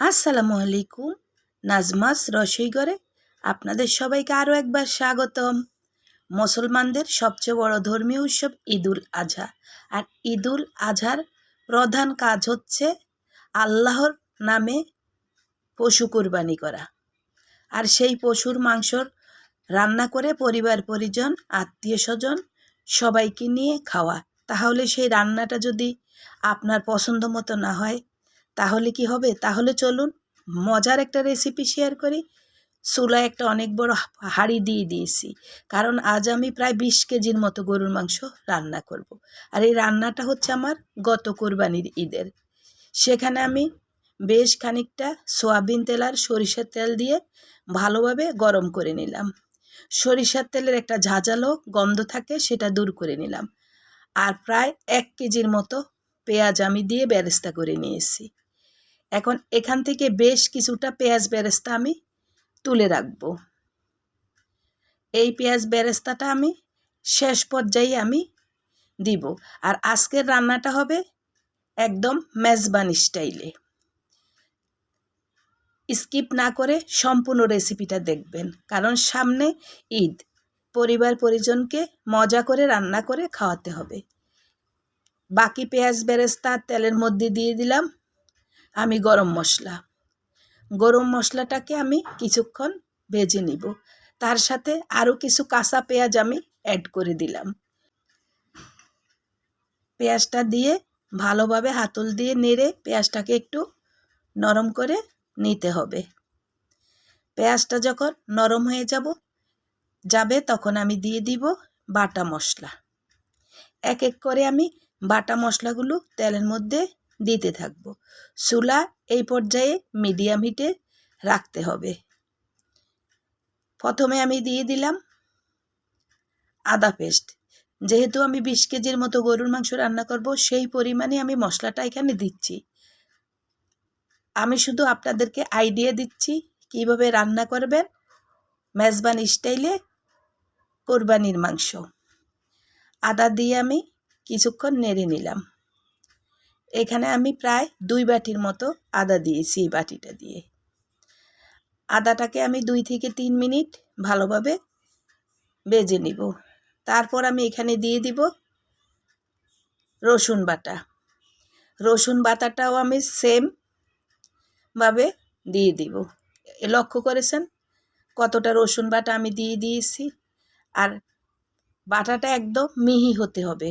আসসালামু আলাইকুম নাজমাস রসইগড়ে আপনাদের সবাইকে আরও একবার স্বাগতম। মুসলমানদের সবচেয়ে বড় ধর্মীয় উৎসব ঈদুল আজহা। আর ঈদুল আজহার প্রধান কাজ হচ্ছে আল্লাহর নামে পশু কুরবানি করা। আর সেই পশুর মাংসর রান্না করে পরিবার পরিজন, আত্মীয় স্বজন সবাইকে নিয়ে খাওয়া। তাহলে সেই রান্নাটা যদি আপনার পছন্দ মতো না হয় তাহলে কি হবে? তাহলে চলুন, মজার একটা রেসিপি শেয়ার করি। চুলায় একটা অনেক বড় হাঁড়ি দিয়ে দিয়েছি। কারণ আজ আমি প্রায় বিশ কেজির মতো গরুর মাংস রান্না করব। আর এই রান্নাটা হচ্ছে আমার গত কোরবানির ঈদের। সেখানে আমি বেশ খানিকটা সোয়াবিন তেল আর সরিষার তেল দিয়ে ভালোভাবে গরম করে নিলাম। সরিষার তেলের একটা ঝাঁঝালো গন্ধ থাকে, সেটা দূর করে নিলাম। আর প্রায় এক কেজির মতো পেঁয়াজ আমি দিয়ে বেরেস্তা করে নিয়েছি। এখন এখান থেকে বেশ কিছুটা পেঁয়াজ বেরেস্তা আমি তুলে রাখব। এই পেঁয়াজ বেরেস্তাটা আমি শেষ পর্যায়ে আমি দিব। আর আজকের রান্নাটা হবে একদম মেজবানি স্টাইলে। স্কিপ না করে সম্পূর্ণ রেসিপিটা দেখবেন, কারণ সামনে ঈদ। পরিবার পরিজনকে মজা করে রান্না করে খাওয়াতে হবে। বাকি পেঁয়াজ বেরেস্তা তেলের মধ্যে দিয়ে দিলাম। আমি গরম মশলা। গরম মশলাটাকে আমি কিছুক্ষণ ভেজে নিব। তার সাথে আরও কিছু কাঁচা পেঁয়াজ আমি অ্যাড করে দিলাম। পেঁয়াজটা দিয়ে ভালোভাবে হাতল দিয়ে নেড়ে পেঁয়াজটাকে একটু নরম করে নিতে হবে। পেঁয়াজটা যখন নরম হয়ে যাব, যাবে তখন আমি দিয়ে দিব বাটা মশলা। এক এক করে আমি বাটা মশলাগুলো তেলের মধ্যে দিতে থাকব। চুলা এই পর্যায়ে মিডিয়াম হিটে রাখতে হবে। প্রথমে আমি দিয়ে দিলাম আদা পেস্ট যেহেতু আমি বিশ কেজির মতো গরুর মাংস রান্না করব, সেই পরিমাণে আমি মশলাটা এখানে দিচ্ছি। আমি শুধু আপনাদেরকে আইডিয়া দিচ্ছি কীভাবে রান্না করবেন। মেজবান স্টাইলে কোরবানির মাংস। আদা দিয়ে আমি কিছুক্ষণ নেড়ে নিলাম। এখানে আমি প্রায় দুই বাটির মতো আদা দিয়েছি এই বাটিটা দিয়ে। আদাটাকে আমি দুই থেকে তিন মিনিট ভালোভাবে বেজে নিব। তারপর আমি এখানে দিয়ে দিব রসুন বাটা। রসুন বাটাটাও আমি সেম ভাবে দিয়ে দিব। লক্ষ্য করেছেন কতটা রসুন বাটা আমি দিয়ে দিয়েছি? আর বাটাটা একদম মিহি হতে হবে।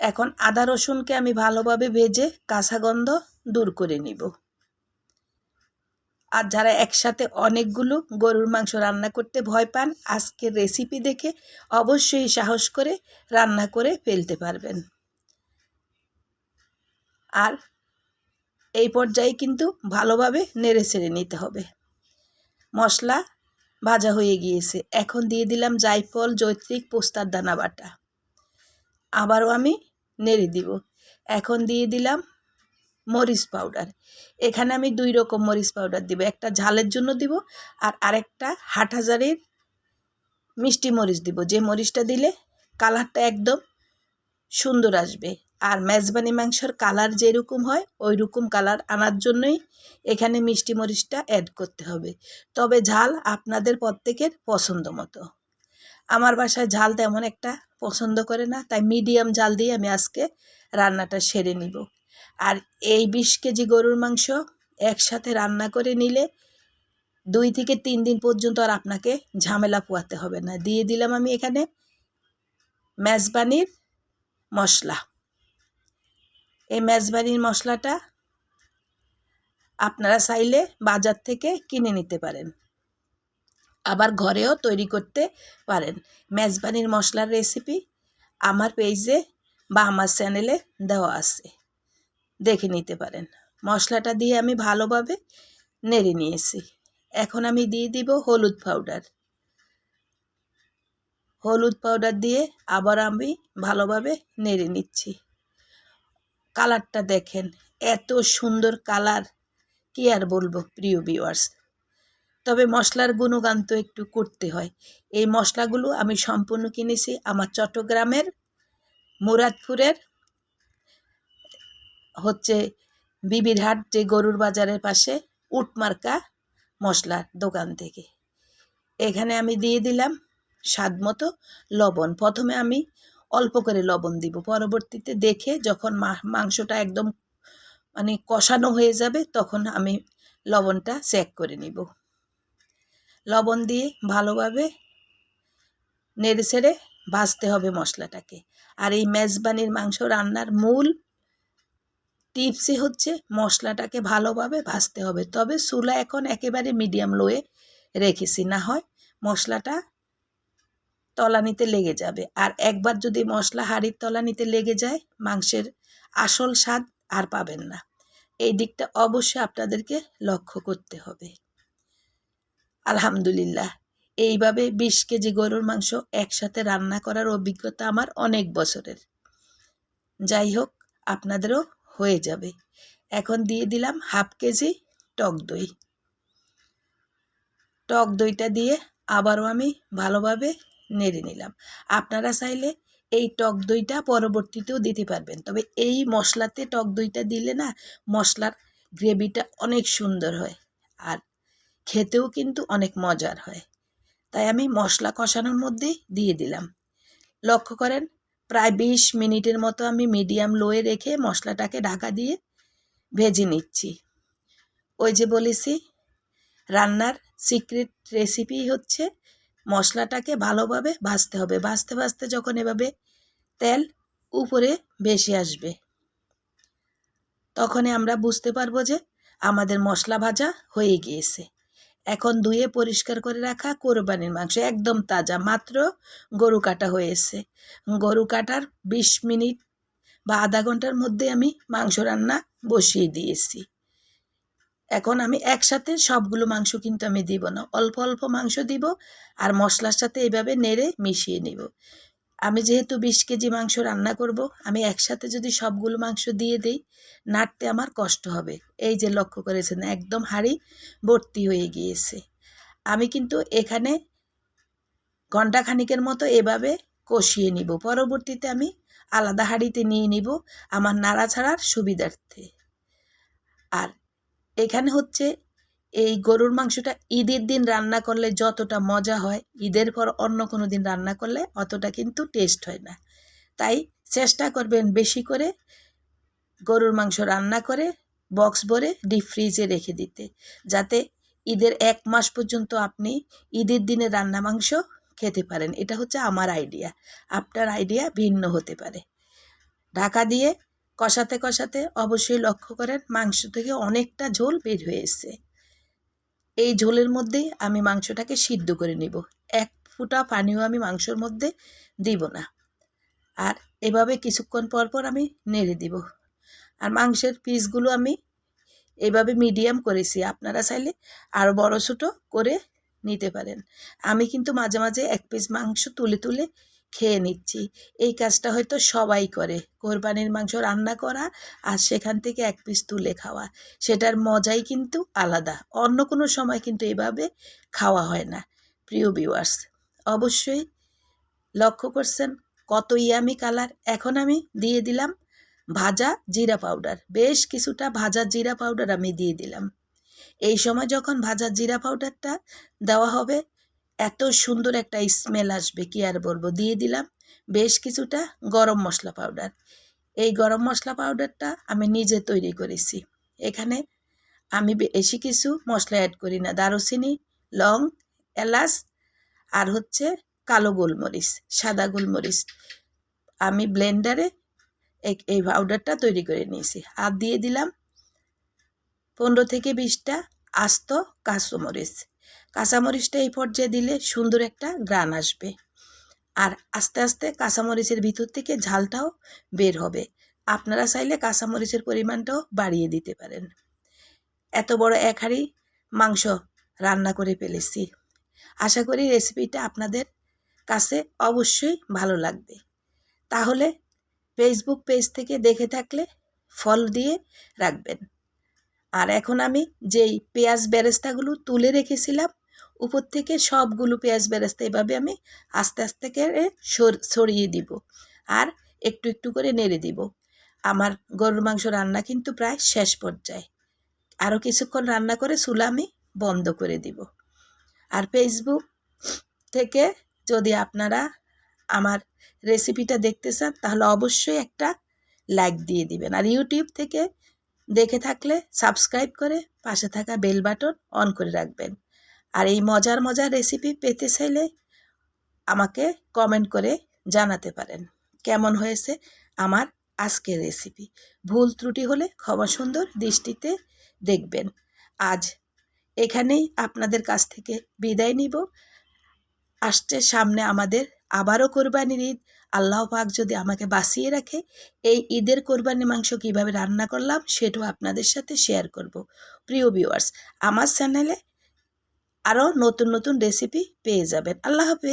এখন আদা রসুনকে আমি ভালোভাবে ভেজে কাঁচা গন্ধ দূর করে নিব। আর যারা একসাথে অনেকগুলো গরুর মাংস রান্না করতে ভয় পান, আজকের রেসিপি দেখে অবশ্যই সাহস করে রান্না করে ফেলতে পারবেন। আর এই পর্যায়ে কিন্তু ভালোভাবে নেড়ে ছেড়ে নিতে হবে। মশলা ভাজা হয়ে গিয়েছে। এখন দিয়ে দিলাম জায়ফল জৈত্রিক পোস্তার দানা বাটা। আবারও আমি নেড়ে দিব। এখন দিয়ে দিলাম মরিচ পাউডার। এখানে আমি দুই রকম মরিচ পাউডার দিব। একটা ঝালের জন্য দিব আর আরেকটা হাট হাজারের মিষ্টি মরিচ দিব। যে মরিচটা দিলে কালারটা একদম সুন্দর আসবে। আর মেজবানি মাংসর কালার যেরকম হয় ওই রকম কালার আনার জন্যই এখানে মিষ্টি মরিচটা অ্যাড করতে হবে। তবে ঝাল আপনাদের প্রত্যেকের পছন্দ মতো আমার বাসায় ঝাল তেমন একটা পছন্দ করে না, তাই মিডিয়াম ঝাল দিয়ে আমি আজকে রান্নাটা সেরে নিব। আর এই বিশ কেজি গরুর মাংস একসাথে রান্না করে নিলে দুই থেকে তিন দিন পর্যন্ত আর আপনাকে ঝামেলা পোয়াতে হবে না। দিয়ে দিলাম আমি এখানে মেজবানির মশলা। এই মেজবানির মশলাটা আপনারা চাইলে বাজার থেকে কিনে নিতে পারেন। আবার ঘরেও তৈরি করতে পারেন। মেজবানির মশলার রেসিপি আমার পেজে বা আমার চ্যানেলে দেওয়া আছে। দেখে নিতে পারেন। মশলাটা দিয়ে আমি ভালোভাবে নেড়ে নিয়েছি। এখন আমি দিয়ে দিব হলুদ পাউডার হলুদ পাউডার দিয়ে আবার আমি ভালোভাবে নেড়ে নিচ্ছি। কালারটা দেখেন, এত সুন্দর কালার কি আর বলব, প্রিয় ভিউয়ার্স তবে মশলার গুণগান তো একটু করতে হয়। এই মশলাগুলো আমি সম্পূর্ণ কিনেছি আমার চট্টগ্রামের, মুরাদপুরের, হচ্ছে বিবিরহাট যে গরুর বাজারের পাশে উটমার্কা মশলার দোকান থেকে। এখানে আমি দিয়ে দিলাম স্বাদ মতো লবণ। প্রথমে আমি অল্প করে লবণ দিব। পরবর্তীতে দেখে যখন মাংসটা একদম মানে কষানো হয়ে যাবে তখন আমি লবণটা চেক করে নিব। লবণ দিয়ে ভালোভাবে নেড়ে ছেড়ে ভাজতে হবে মশলাটাকে। আর এই মেজবানির মাংস রান্নার মূল টিপসই হচ্ছে মশলাটাকে ভালোভাবে ভাজতে হবে। তবে চুলা এখন একেবারে মিডিয়াম লোয়ে রেখেছি, না হয় মশলাটা তলানিতে লেগে যাবে। আর একবার যদি মশলা হাঁড়ির তলানিতে লেগে যায়, মাংসের আসল স্বাদ আর পাবেন না। এই দিকটা অবশ্যই আপনাদেরকে লক্ষ্য করতে হবে। আলহামদুলিল্লাহ। এইভাবে বিশ কেজি গরুর মাংস একসাথে রান্না করার অভিজ্ঞতা আমার অনেক বছরের। যাই হোক, আপনাদেরও হয়ে যাবে। এখন দিয়ে দিলাম হাফ কেজি টক দই। টক দইটা দিয়ে আবারও আমি ভালোভাবে নেড়ে নিলাম। আপনারা চাইলে এই টক দইটা পরবর্তীতেও দিতে পারবেন। তবে এই মশলাতে টক দইটা দিলে না, মশলার গ্রেভিটা অনেক সুন্দর হয়। আর খেতেও কিন্তু অনেক মজার হয়। তাই আমি মশলা কষানোর মধ্যেই দিয়ে দিলাম। লক্ষ্য করেন, প্রায় বিশ মিনিটের মতো আমি মিডিয়াম লোয়ে রেখে মশলাটাকে ঢাকা দিয়ে ভেজে নিচ্ছি। ওই যে বলেছি, রান্নার সিক্রেট রেসিপি হচ্ছে মশলাটাকে ভালোভাবে ভাজতে হবে। ভাজতে ভাজতে যখন এভাবে তেল উপরে ভেসে আসবে, তখনই আমরা বুঝতে পারব যে আমাদের মশলা ভাজা হয়ে গিয়েছে। এখন ধুয়ে পরিষ্কার করে রাখা কোরবানির মাংস একদম তাজা, মাত্র গরু কাটা হয়েছে। গরু কাটার বিশ মিনিট বা আধা ঘণ্টার মধ্যে আমি মাংস রান্না বসিয়ে দিয়েছি। এখন আমি একসাথে সবগুলো মাংস কিন্তু আমি দিব না, অল্প অল্প মাংস দিব আর মশলার সাথে এইভাবে নেড়ে মিশিয়ে নিব। আমি যেহেতু বিশ কেজি মাংস রান্না করব, আমি একসাথে যদি সবগুলো মাংস দিয়ে দিই, নাড়তে আমার কষ্ট হবে। এই যে লক্ষ্য করেছেন, একদম হাঁড়ি ভর্তি হয়ে গিয়েছে। আমি কিন্তু এখানে ঘণ্টা খানিকের মতো এভাবে কষিয়ে নিব। পরবর্তীতে আমি আলাদা হাঁড়িতে নিয়ে নিব আমার নাড়া ছাড়ার সুবিধার্থে। আর এখানে হচ্ছে এই গরুর মাংসটা ঈদের দিন রান্না করলে যতটা মজা হয়, ঈদের পর অন্য কোনো দিন রান্না করলে অতটা কিন্তু টেস্ট হয় না। তাই চেষ্টা করবেন বেশি করে গরুর মাংস রান্না করে বক্স ভরে ডিপ ফ্রিজে রেখে দিতে, যাতে ঈদের এক মাস পর্যন্ত আপনি ঈদের দিনে রান্না মাংস খেতে পারেন। এটা হচ্ছে আমার আইডিয়া আপনার আইডিয়া ভিন্ন হতে পারে। ঢাকা দিয়ে কষাতে কষাতে অবশ্যই লক্ষ্য করেন মাংস থেকে অনেকটা ঝোল বের হয়ে এসছে। এই ঝোলের মধ্যেই আমি মাংসটাকে সিদ্ধ করে নিব। এক ফুটা পানিও আমি মাংসর মধ্যে দিব না। আর এভাবে কিছুক্ষণ পর পর আমি নেড়ে দিব। আর মাংসের পিসগুলো আমি এভাবে মিডিয়াম করেছি। আপনারা চাইলে আরও বড় ছোটো করে নিতে পারেন। আমি কিন্তু মাঝে মাঝে এক পিস মাংস তুলে তুলে খেয়ে নিচ্ছি। এই কাজটা হয়তো সবাই করে। কোরবানির মাংস রান্না করা আর সেখান থেকে এক পিস তুলে খাওয়া। সেটার মজাই কিন্তু আলাদা। অন্য কোনো সময় কিন্তু এভাবে খাওয়া হয় না। প্রিয় ভিউয়ার্স অবশ্যই লক্ষ্য করছেন কত ইয়ামি কালার এখন আমি দিয়ে দিলাম ভাজা জিরা পাউডার বেশ কিছুটা ভাজা জিরা পাউডার আমি দিয়ে দিলাম। এই সময় যখন ভাজা জিরা পাউডারটা দেওয়া হবে এত সুন্দর একটা স্মেল আসবে, কি আর বলব? দিয়ে দিলাম বেশ কিছুটা গরম মশলা পাউডার এই গরম মশলা পাউডারটা আমি নিজে তৈরি করেছি। এখানে আমি বেশি কিছু মশলা অ্যাড করি না। দারুচিনি, লং, এলাচ আর হচ্ছে কালো গোলমরিচ, সাদা গোলমরিচ। আমি ব্লেন্ডারে এই পাউডারটা তৈরি করে নিয়েছি। আর দিয়ে দিলাম পনেরো থেকে বিশটা আস্ত কাঁচামরিচ। কাঁচামরিচটা এই পর্যায়ে দিলে সুন্দর একটা গ্রান আসবে। আর আস্তে আস্তে কাঁচামরিচের ভিতর থেকে ঝালটাও বের হবে। আপনারা চাইলে কাঁচামরিচের পরিমাণটাও বাড়িয়ে দিতে পারেন। এত বড় এক হাঁড়ি মাংস রান্না করে ফেলেছি। আশা করি রেসিপিটা আপনাদের কাছে অবশ্যই ভালো লাগবে। তাহলে ফেসবুক পেজ থেকে দেখে থাকলে ফল দিয়ে রাখবেন। আর এখন আমি যেই পেঁয়াজ বেরেস্তাগুলো তুলে রেখেছিলাম উপর থেকে সবগুলো পেঁয়াজ বেরেস্তা এভাবে আমি আস্তে আস্তে করে সরিয়ে দিব আর একটু একটু করে নেড়ে দিব। আমার গরুর মাংস রান্না কিন্তু প্রায় শেষ পর্যায়ে। আরও কিছুক্ষণ রান্না করে চুলা আমি বন্ধ করে দিব। আর ফেসবুক থেকে যদি আপনারা আমার রেসিপিটা দেখতে চান, তাহলে অবশ্যই একটা লাইক দিয়ে দিবেন। আর ইউটিউব থেকে দেখে থাকলে সাবস্ক্রাইব করে পাশে থাকা বেল বাটন অন করে রাখবেন। আর এই মজার মজার রেসিপি পেতে চাইলে আমাকে কমেন্ট করে জানাতে পারেন। কেমন হয়েছে আমার আজকের রেসিপি ভুল ত্রুটি হলে ক্ষমা সুন্দর দৃষ্টিতে দেখবেন। আজ এখানেই আপনাদের কাছ থেকে বিদায় নিব। আসছে সামনে আমাদের আবারও কোরবানির ঈদ। আল্লাহ পাক যদি আমাকে বাঁচিয়ে রাখে, এই ঈদের কোরবানি মাংস কীভাবে রান্না করলাম সেটাও আপনাদের সাথে শেয়ার করব। প্রিয় ভিউয়ার্স আমার চ্যানেলে আরও নতুন নতুন রেসিপি পেয়ে যাবেন। আল্লাহ হাফেজ।